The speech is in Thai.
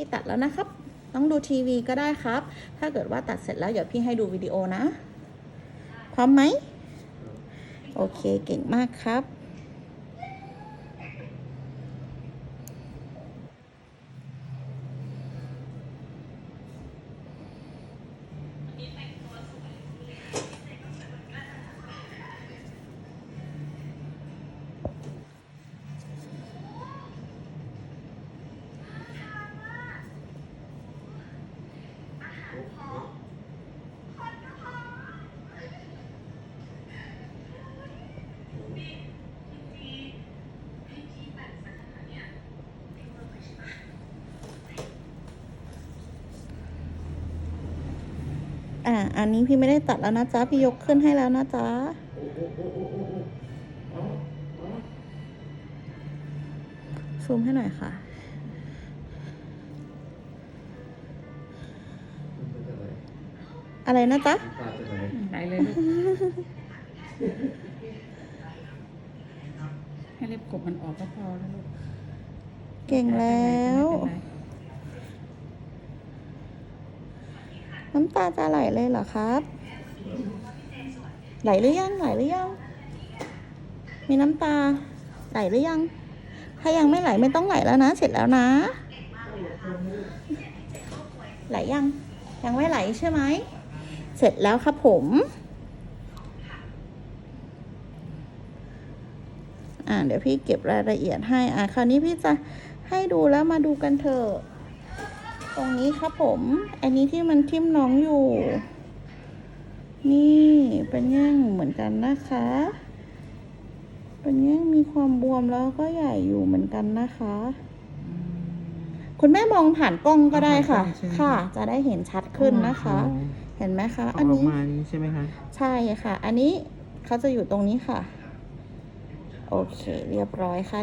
พี่ตัดแล้วนะครับ ต้องดูทีวีก็ได้ครับ ถ้าเกิดว่าตัดเสร็จแล้วเดี๋ยวพี่ให้ดูวิดีโอนะ พร้อมไหม โอเคเก่งมากครับ อ่า อันนี้พี่ไม่ได้ตัดแล้วนะจ๊ะ พี่ยกขึ้นให้แล้วนะจ๊ะ ซูมให้หน่อยค่ะ อะไรนะจ๊ะตาจะไหนไหนเลยลูกให้เล็บกบมันออกก็พอแล้วลูก เก่งแล้ว ไม่เป็นไร น้ำตาจะไหลเลยเหรอครับ ไหลหรือยังไหลหรือยัง มีน้ำตา ไหลหรือยัง ถ้ายังไม่ไหลไม่ต้องไหลแล้วนะ เสร็จแล้วนะ ไหลยัง ยังไม่ไหลใช่ไหม เสร็จแล้วครับผมอ่าเดี๋ยวพี่เก็บรายละเอียดให้ อ่าคราวนี้พี่จะให้ดูแล้วมาดูกันเถอะ ตรงนี้ครับผม อันนี้ที่มันทิ่มน้องอยู่ นี่เป็นแง่งเหมือนกันนะคะ เป็นแง่งมีความบวมแล้วก็ใหญ่อยู่เหมือนกันนะคะ คุณแม่มองผ่านกล้องก็ได้ค่ะ ค่ะ จะได้เห็นชัดขึ้นนะคะ เห็นไหมคะเอาอันออกนี้มานี้ใช่ไหมคะใช่ค่ะ อันนี้เขาจะอยู่ตรงนี้ค่ะ โอเค เรียบร้อยค่ะ